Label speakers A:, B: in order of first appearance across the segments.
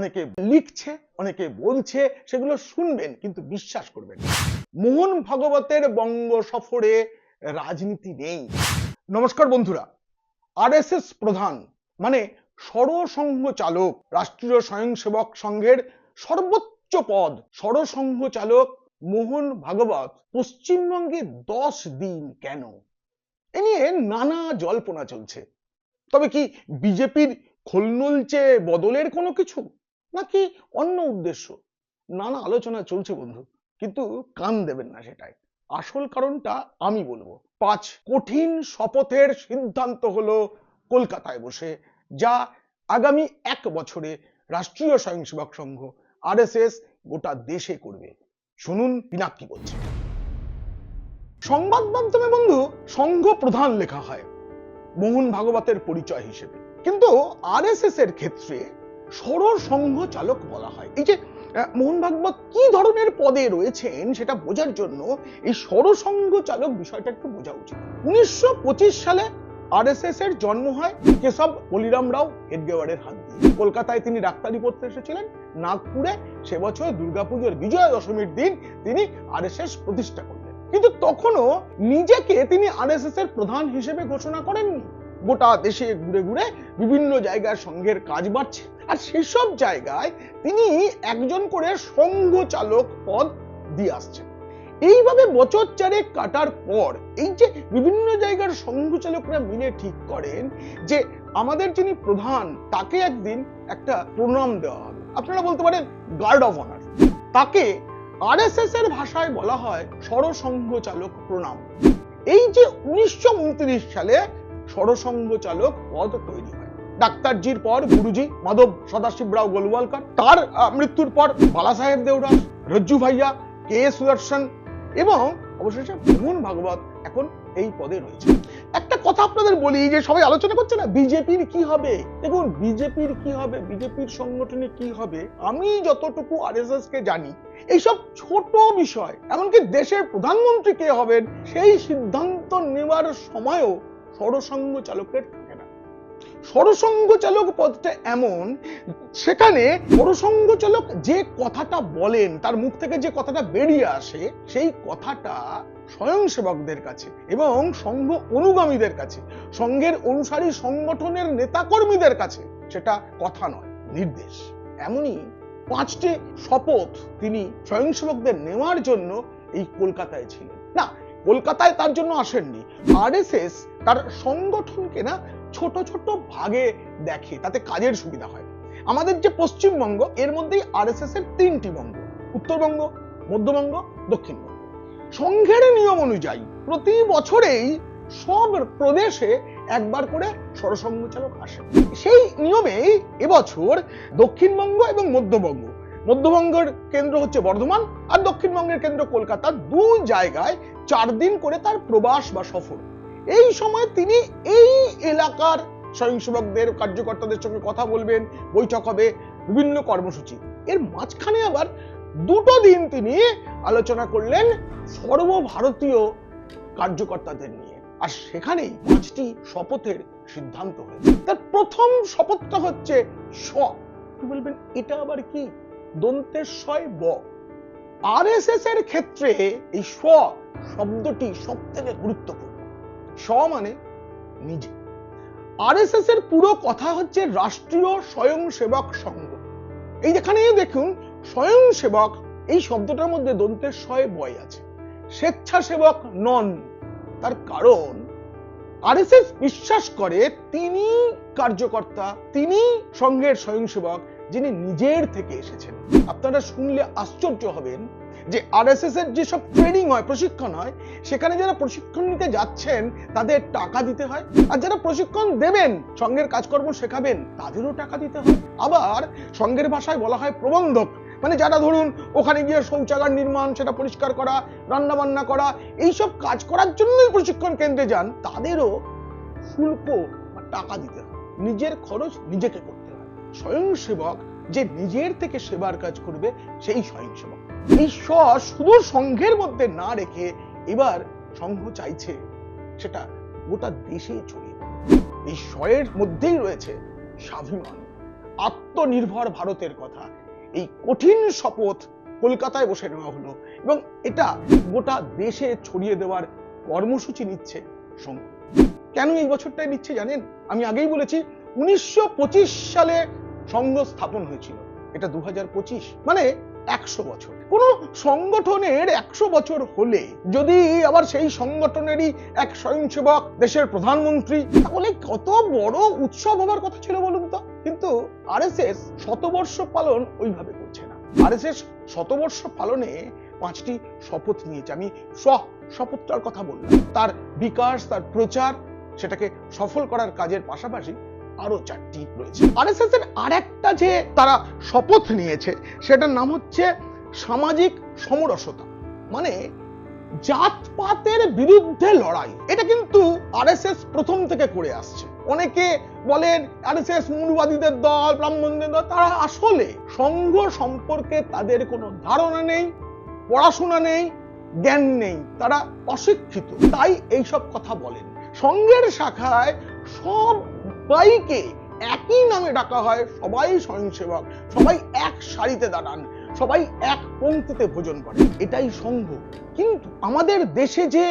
A: অনেকে লিখছে, অনেকে বলছে, সেগুলো শুনবেন কিন্তু বিশ্বাস করবেন মোহন ভাগবতের বঙ্গ সফরে রাজনীতি নেই। নমস্কার বন্ধুরা, আরএসএস প্রধান মানে সরসংঘ চালক, রাষ্ট্রীয় স্বয়ংসেবক সংঘের সর্বোচ্চ পদ সরসংঘ চালক মোহন ভাগবত, পশ্চিমবঙ্গে দশ দিন কেন? এ নিয়ে নানা জল্পনা চলছে। তবে কি বিজেপির খোলনলচে বদলের কোনো কিছু? নাকি অন্য উদ্দেশ্য? নানা আলোচনা চলছে বন্ধু, কিন্তু কান দেবেন না সেটাই। আসল কারণটা আমি বলব, পাঁচ কঠিন শপথের সিদ্ধান্ত হলো কলকাতায় বসে, যা আগামী এক বছরে রাষ্ট্রীয় স্বয়ংসেবক সংঘ, আরএসএস গোটা দেশে করবে। শুনুন পিনাক কি বলছে। সংবাদ মাধ্যমে বন্ধু, সংঘ প্রধান লেখা হয়, মোহন ভাগবতের পরিচয় হিসেবে। কিন্তু আরএসএস এর ক্ষেত্রে সরল সংঘ চালক বলা হয়। এই যে মোহন ভাগবত কি ধরনের পদে রয়েছেন সেটা বোঝার জন্য এই সরসংঘ চালক বিষয়টা একটু বোঝা উচিত। উনিশশো সালে আরএসএস এর জন্ম হয় কেশব বলিরাম রাও হেডগেওয়ারের হাত দিয়ে। কলকাতায় তিনি ডাক্তারি পড়তে এসেছিলেন। নাগপুরে সে বছর দুর্গাপুজোর বিজয়া দশমীর দিন তিনি আরএসএস প্রতিষ্ঠা করলেন। কিন্তু তখনও নিজেকে তিনি আরএসএস এর প্রধান হিসেবে ঘোষণা করেননি। গোটা দেশে ঘুরে ঘুরে বিভিন্ন জায়গায় সংঘের কাজ বাড়ছে। আর সেসব জায়গায় তিনি একজন করে সংঘ চালক পদ দিয়ে আসছেন। এইভাবে বছর চারেক কাটার পর এই যে বিভিন্ন জায়গার সংঘ চালকরা মিলে ঠিক করেন যে আমাদের যিনি প্রধান, তাকে একদিন একটা প্রণাম দেওয়া হবে। আপনারা বলতে পারেন গার্ড অফ অনার তাকে আরএসএস এর ভাষায় বলা হয় সরসংঘ চালক প্রণাম। এই যে উনিশশো উনত্রিশ সালে সরসংঘ চালক পদ তৈরি হয়। ডাক্তারজির পর গুরুজি মাধব সদাশিব রাও গোলওয়ালকার। তার মৃত্যুর পর বালা সাহেব দেওরাস রজ্জু ভাইয়া, কে সুদর্শন এবং অবশেষে মোহন ভাগবত এখন এই পদে রয়েছে। একটা কথা আপনাদের বলি যে সবাই আলোচনা করছে না, বিজেপির কি হবে? দেখুন, বিজেপির কি হবে, বিজেপির সংগঠনে কি হবে, আমি যতটুকু আরএসএস কে জানি, এইসব ছোট বিষয়, এমনকি দেশের প্রধানমন্ত্রী কে হবেন, সেই সিদ্ধান্ত নেওয়ার সময়ও সরসংঘ চালকের থাকে না সরসংঘ চালক পদটা এমন, সেখানে সরসংঘ চালক যে কথাটা বলেন, তার মুখ থেকে যে কথাটা বেরিয়ে আসে, সেই কথাটা স্বয়ংসেবকদের কাছে এবং সংঘ অনুগামীদের কাছে, সংঘের অনুসারী সংগঠনের নেতাকর্মীদের কাছে সেটা কথা নয়, নির্দেশ। এমনই পাঁচটি শপথ তিনি স্বয়ংসেবকদের নেওয়ার জন্য এই কলকাতায় ছিলেন। না কলকাতায় তার জন্য আসেননি। আরএসএস তার সংগঠনকে না ছোট ছোট ভাগে দেখে, তাতে কাজের সুবিধা হয়। আমাদের যে পশ্চিমবঙ্গ, এর মধ্যেই আরএসএস এর তিনটি বঙ্গ, উত্তরবঙ্গ, মধ্যবঙ্গ, দক্ষিণবঙ্গ। সংঘের নিয়ম অনুযায়ী প্রতি বছরেই সব প্রদেশে একবার করে সরসংঘ চালক আসে সেই নিয়মেই এবছর দক্ষিণবঙ্গ এবং মধ্যবঙ্গ, মধ্যবঙ্গের কেন্দ্র হচ্ছে বর্ধমান আর দক্ষিণবঙ্গের কেন্দ্র কলকাতা দু জায়গায় চার দিন করে তার প্রবাস বা সফর। এই সময় তিনি এই এলাকার স্বয়ংসেবকদের, কার্যকর্তাদের সঙ্গে কথা বলবেন, বৈঠক হবে, বিভিন্ন কর্মসূচি। এর মাঝখানে আবার দুটো দিন তিনি আলোচনা করলেন সর্বভারতীয় কার্যকর্তাদের নিয়ে। আর সেখানেই পাঁচটি শপথের সিদ্ধান্ত হয়েছে। তার প্রথম শপথটা হচ্ছে স বলবেন, এটা আবার কি? দন্তের শয় ব। আরএসএস এর ক্ষেত্রে এই স্ব শব্দটি সব থেকে গুরুত্বপূর্ণ। স মানে নিজে। আরএসএস এর পুরো কথা হচ্ছে রাষ্ট্রীয় স্বয়ংসেবক সংঘ। এই যেখানে দেখুন, স্বয়ংসেবক, এই শব্দটার মধ্যে দন্তের শয় বয় আছে। স্বেচ্ছাসেবক নন। তার কারণ, আরএসএস বিশ্বাস করে তিনি কার্যকর্তা, তিনি সংঘের স্বয়ংসেবক, যিনি নিজের থেকে এসেছেন। আপনারা শুনলে আশ্চর্য হবেন যে আরএসএস এর যেসব ট্রেনিং হয়, প্রশিক্ষণ হয়, সেখানে যারা প্রশিক্ষণ নিতে যাচ্ছেন, তাদের টাকা দিতে হয়। আর যারা প্রশিক্ষণ দেবেন, সঙ্গের কাজকর্ম শেখাবেন, তাদেরও টাকা দিতে হয়। আবার সঙ্গের ভাষায় বলা হয় প্রবন্ধক। মানে যারা ধরুন, ওখানে গিয়ে শৌচাগার নির্মাণ, সেটা পরিষ্কার করা রান্না বান্না করা, এইসব কাজ করার জন্যই প্রশিক্ষণ কেন্দ্রে যান, তাদেরও শুল্ক বা টাকা দিতে হয়। নিজের খরচ নিজেকে করতে হয়। স্বয়ংসেবক যে নিজের থেকে সেবার কাজ করবে সেই স্বয়ংসেবক স শুধু সংঘের মধ্যে না রেখে এবার সংঘ চাইছে সেটা গোটা দেশে ছড়িয়ে। এই স্বয়ের মধ্যেই রয়েছে স্বাভিমান, আত্মনির্ভর ভারতের কথা। এই কঠিন শপথ কলকাতায় বসে নেওয়া হলো এবং এটা গোটা দেশে ছড়িয়ে দেওয়ার কর্মসূচি নিচ্ছে সংঘ। কেন এই বছরটাই নিচ্ছে জানেন? আমি আগেই বলেছি, উনিশশো পঁচিশ সালে সংঘ স্থাপন হয়েছিল। এটা দু মানে একশো বছর। কোন সংগঠনের একশো বছর হলে যদি আবার সেই সংগঠনেরই এক স্বয়ংসেবক দেশের প্রধানমন্ত্রী, তাহলে কত বড় উৎসব হবার কথা ছিল বলুন তো? কিন্তু আরএসএস শতবর্ষ পালন ওইভাবে করছে না। আরএসএস শতবর্ষ পালনে পাঁচটি শপথ নিয়েছে। আমি স্ব শপথটার কথা বললাম। তার বিকাশ, তার প্রচার, সেটাকে সফল করার কাজের পাশাপাশি আরও চারটি রয়েছে। আরএসএস এর আরেকটা যে তারা শপথ নিয়েছে, সেটার নাম হচ্ছে সামাজিক সমরসতা। মানে জাতপাতের বিরুদ্ধে লড়াই। এটা কিন্তু আরএসএস প্রথম থেকে করে আসছে। অনেকে বলেন আরএসএস মূলবাদীদের দল, ব্রাহ্মণদের দল, তারা আসলে সংঘ সম্পর্কে তাদের কোনো ধারণা নেই, পড়াশোনা নেই, জ্ঞান নেই, তারা অশিক্ষিত, তাই এইসব কথা বলেন। সংঘের শাখায় সবাইকে একই নামে ডাকা হয়, সবাই স্বয়ংসেবক, সবাই এক সারিতে দাঁড়ান, সবাই এক পঙ্ক্তিতে ভোজন করে এটাই সংঘ। কিন্তু আমাদের দেশে যে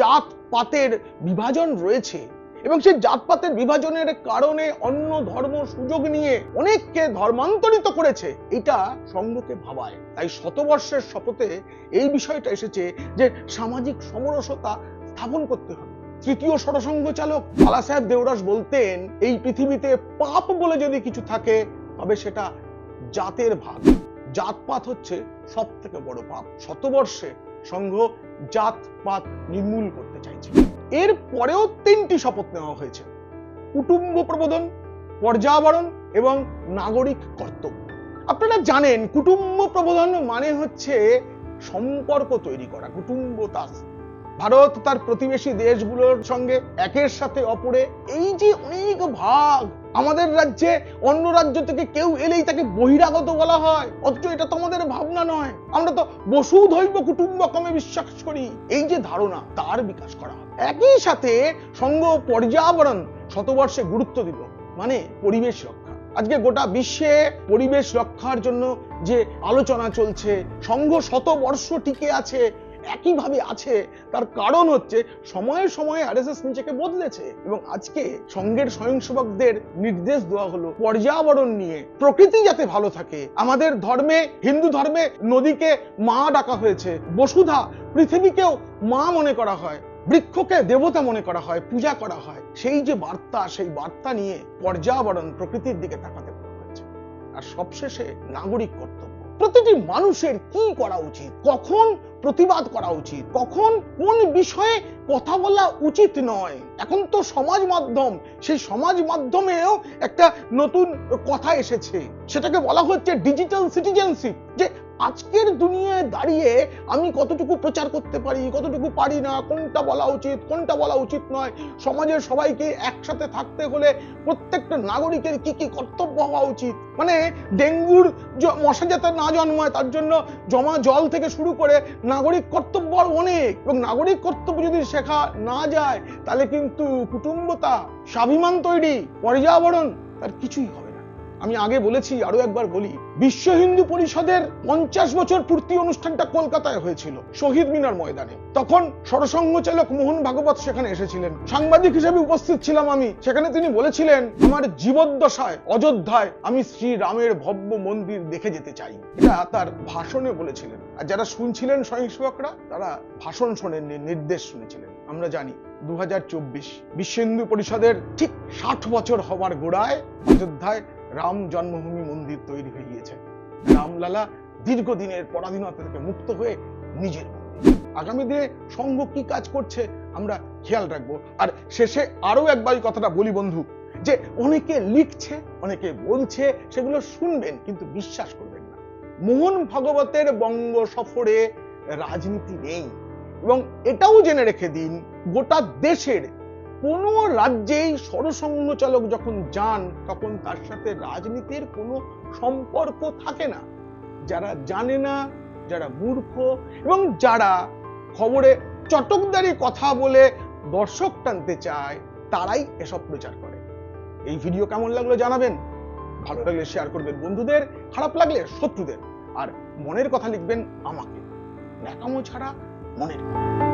A: জাত পাতের বিভাজন রয়েছে এবং সেই জাতপাতের বিভাজনের কারণে অন্য ধর্ম সুযোগ নিয়ে অনেককে ধর্মান্তরিত করেছে, এটা সংঘকে ভাবায়। তাই শতবর্ষের শপথে এই বিষয়টা এসেছে যে সামাজিক সমরসতা স্থাপন করতে হবে। তৃতীয় সরসংঘ চালক বালা সাহেব দেওরাস বলতেন, এই পৃথিবীতে পাপ বলে যদি কিছু থাকে, তবে সেটা জাতের ভাগ। জাতপাত হচ্ছে সব থেকে বড় পাপ। শতবর্ষে সংঘ জাতপাত নির্মূল করতে চাইছে। এর পরেও তিনটি শপথ নেওয়া হয়েছে। কুটুম্ব প্রবোধন, পর্যাবরণ এবং নাগরিক কর্তব্য। আপনারা জানেন, কুটুম্ব প্রবোধন মানে হচ্ছে সম্পর্ক তৈরি করা কুটুম্ব কুটুম্বতাস। ভারত তার প্রতিবেশী দেশগুলোর সঙ্গে একের সাথে অপরে। এই যে অনেক ভাগ, আমাদের রাজ্যে অন্য রাজ্য থেকে কেউ এলেই তাকে বহিরাগত বলা হয়। অথচ এটা তো আমাদের ভাবনা নয়। আমরা তো বসুধৈব কুটুম্বকমে বিশ্বাস করি। এই যে ধারণা, তার বিকাশ করা একই সাথে সঙ্গ পর্যাবরণ শতবর্ষে গুরুত্ব দিল মানে পরিবেশ রক্ষা। আজকে গোটা বিশ্বে পরিবেশ রক্ষার জন্য যে আলোচনা চলছে সংঘ শতবর্ষ টিকে আছে একইভাবে আছে। তার কারণ হচ্ছে সময়ে সময়ে আরএসএস নিজেকে বদলেছে এবং আজকে সংঘের স্বয়ংসেবকদের নির্দেশ দেওয়া হলো পর্যাবরণ নিয়ে। প্রকৃতি যাতে ভালো থাকে। আমাদের ধর্মে, হিন্দু ধর্মে নদীকে মা ডাকা হয়েছে। বসুধা পৃথিবীকেও মা মনে করা হয়। বৃক্ষকে দেবতা মনে করা হয়। পূজা করা হয়। সেই যে বার্তা, সেই বার্তা নিয়ে পর্যাবরণ প্রকৃতির দিকে তাকাতে হয়েছে। আর সবশেষে নাগরিক কর্তব্য। প্রতিটি মানুষের কি করা উচিত? কখন প্রতিবাদ করা উচিত? কখন কোন বিষয়ে কথা বলা উচিত নয়? এখন তো সমাজ মাধ্যম, সেই সমাজ মাধ্যমেও একটা নতুন কথা এসেছে। সেটাকে বলা হচ্ছে ডিজিটাল সিটিজেনশিপ যে আজকের দুনিয়ায় দাঁড়িয়ে আমি কতটুকু প্রচার করতে পারি, কতটুকু পারি না, কোনটা বলা উচিত, কোনটা বলা উচিত নয়, সমাজের সবাইকে একসাথে থাকতে হলে প্রত্যেকটা নাগরিকের কি কি কর্তব্য হওয়া উচিত? মানে ডেঙ্গুর মশা যাতে না জন্মায়, তার জন্য জমা জল থেকে শুরু করে নাগরিক কর্তব্য অনেক। এবং নাগরিক কর্তব্য যদি শেখা না যায়, তাহলে কিন্তু কুটুম্বতা, স্বাভিমান তৈরি, পর্যাবরণ, তার কিছুই হবে না। আমি আগে বলেছি, আরও একবার বলি বিশ্ব হিন্দু পরিষদের পঞ্চাশ বছর পূর্তি অনুষ্ঠানটা কলকাতায় হয়েছিল, শহীদ মিনার ময়দানে। তখন সরসংঘ চালক মোহন ভাগবত সেখানে এসেছিলেন। সাংবাদিক হিসেবে উপস্থিত ছিলাম আমি। সেখানে তিনি বলেছিলেন, আমার জীবদ্দশায়, অযোধ্যায় আমি শ্রী রামের ভব্য মন্দির দেখে যেতে চাই। এটা তার ভাষণে বলেছিলেন। আর যারা শুনছিলেন স্বয়ংসেবকরা তারা ভাষণ শোনেননি, নির্দেশ শুনেছিলেন। আমরা জানি দু বিশ্ব হিন্দু পরিষদের ঠিক ষাট বছর হবার গোড়ায় অযোধ্যায় রাম জন্মভূমি মন্দির তৈরি হয়ে গিয়েছে। রামলালা দীর্ঘদিনের পরাধীনতা থেকে মুক্ত হয়ে নিজের আগামী দিনে সংঘ কি কাজ করছে আমরা খেয়াল রাখব। আর শেষে আরও একবার কথাটা বলি বন্ধু, যে অনেকে লিখছে, অনেকে বলছে, সেগুলো শুনবেন কিন্তু বিশ্বাস করবেন না। মোহন ভাগবতের বঙ্গ সফরে রাজনীতি নেই। এবং এটাও জেনে রেখে দিন, গোটা দেশের কোন রাজ্যেই সরসংঘ চালক যখন যান, তখন তার সাথে রাজনীতির কোনো সম্পর্ক থাকে না। যারা জানে না, যারা মূর্খ এবং যারা খবরে চটকদারি কথা বলে দর্শক টানতে চায়, তারাই এসব প্রচার করে। এই ভিডিও কেমন লাগল জানাবেন? ভালো লাগলে শেয়ার করবেন বন্ধুদের, খারাপ লাগলে শত্রুদের, আর মনের কথা লিখবেন আমাকে। ন্যাকামো ছাড়া মনের কথা